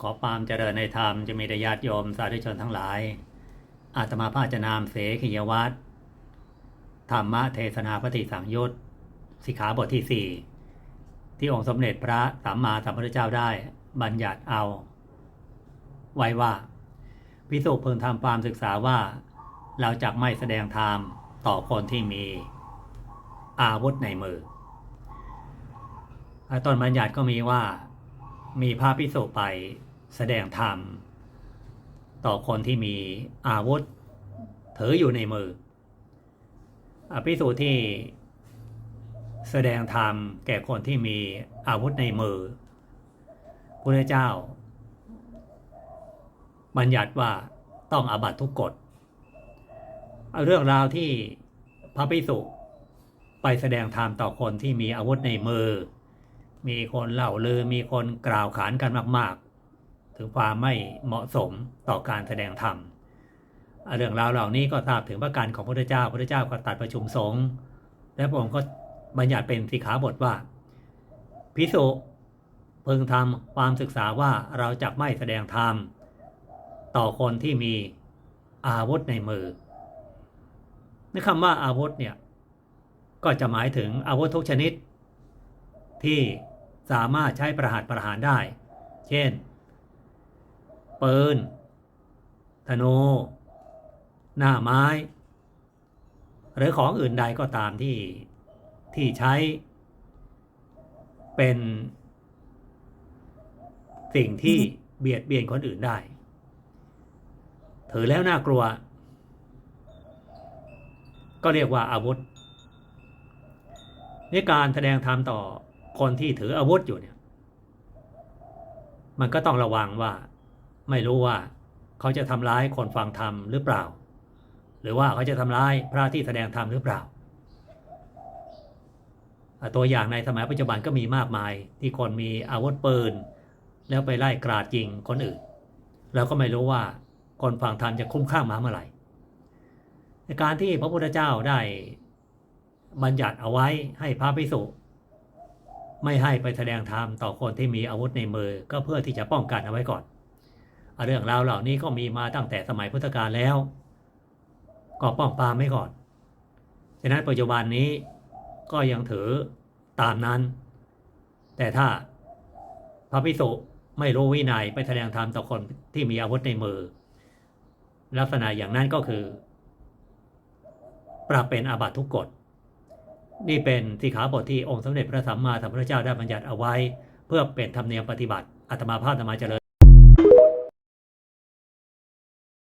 ขอความเจริญในธรรมจะมีแด่ญาติโยมสาธุชนทั้งหลาย อาตมาภาพจะนามเสขียวัตรธรรมะเทศนาปฏิสังยุตสิกขาบทที่สี่ที่องค์สมเด็จพระสัมมาสัมพุทธเจ้าได้บัญญัติเอา ไว้ว่าพิสุพึงทำความศึกษาว่า เราจะไม่แสดงธรรมต่อคนที่มีอาวุธในมือต้นบัญญัติก็มีว่ามีพระพิสุไป แสดงธรรม ต่อคนที่มีอาวุธถืออยู่ในมือ อภิสุที่แสดงธรรมแก่คนที่มีอาวุธในมือพระเจ้า บัญญัติว่าต้องอาบัตทุกกฎ เรื่องราวที่พระภิกษุไปแสดงธรรมต่อคนที่มีอาวุธในมือ มีคนเล่าลือ มีคนกล่าวขานกันมาก ถึงความไม่เหมาะสมต่อการแสดงธรรมเรื่องราวเหล่านี้ก็ทราบถึงประการของพระพุทธเจ้าพระพุทธเจ้าก็ตัดประชุมสงฆ์และพระองค์ก็บัญญัติเป็นสิกขาบทว่าพิสุพึงทำความศึกษาว่าเราจะไม่แสดงธรรมต่อคนที่มีอาวุธในมือในคำว่าอาวุธเนี่ยก็จะหมายถึงอาวุธทุกชนิด ที่สามารถใช้ประหัตประหารได้ เช่น ปืนธนู หน้าไม้ หรือของอื่นใดก็ตามที่ที่ใช้ เป็นสิ่งที่เบียดเบียนคนอื่นได้ ถือแล้วน่ากลัว ก็เรียกว่าอาวุธในการแสดงธรรมต่อคนที่ถืออาวุธอยู่เนี่ย มันก็ต้องระวังว่า ไม่รู้ว่าเขาจะทำร้ายคนฟังธรรมหรือเปล่า หรือว่าเขาจะทำร้ายพระที่แสดงธรรมหรือเปล่า ตัวอย่างในสมัยปัจจุบันก็มีมากมายที่คนมีอาวุธปืน แล้วไปไล่กราดยิงคนอื่น แล้วก็ไม่รู้ว่าคนฟังธรรมจะคุ้มข้างมาเมื่อไหร่การที่พระพุทธเจ้าได้บัญญัติเอาไว้ให้พระภิกษุไม่ให้ไปแสดงธรรมต่อคนที่มีอาวุธในมือก็เพื่อที่จะป้องกันเอาไว้ก่อน เรื่องราวเหล่านี้ก็มีมาตั้งแต่สมัยพุทธกาลแล้ว ก็ป้องปามไว้ก่อน ฉะนั้นปัจจุบันนี้ก็ยังถือตามนั้น แต่ถ้าพระภิกษุไม่รู้วินัยไปแสดงธรรมต่อคนที่มีอาวุธในมือ ลักษณะอย่างนั้นก็คือ ปรับเป็นอาบัติทุกกฎ นี่เป็นสิขาบทที่องค์สมเด็จพระสัมมาสัมพุทธเจ้าได้บัญญัติเอาไว้ เพื่อเป็นธรรมเนียมปฏิบัติอัตมาภาพธรรมาเจริญ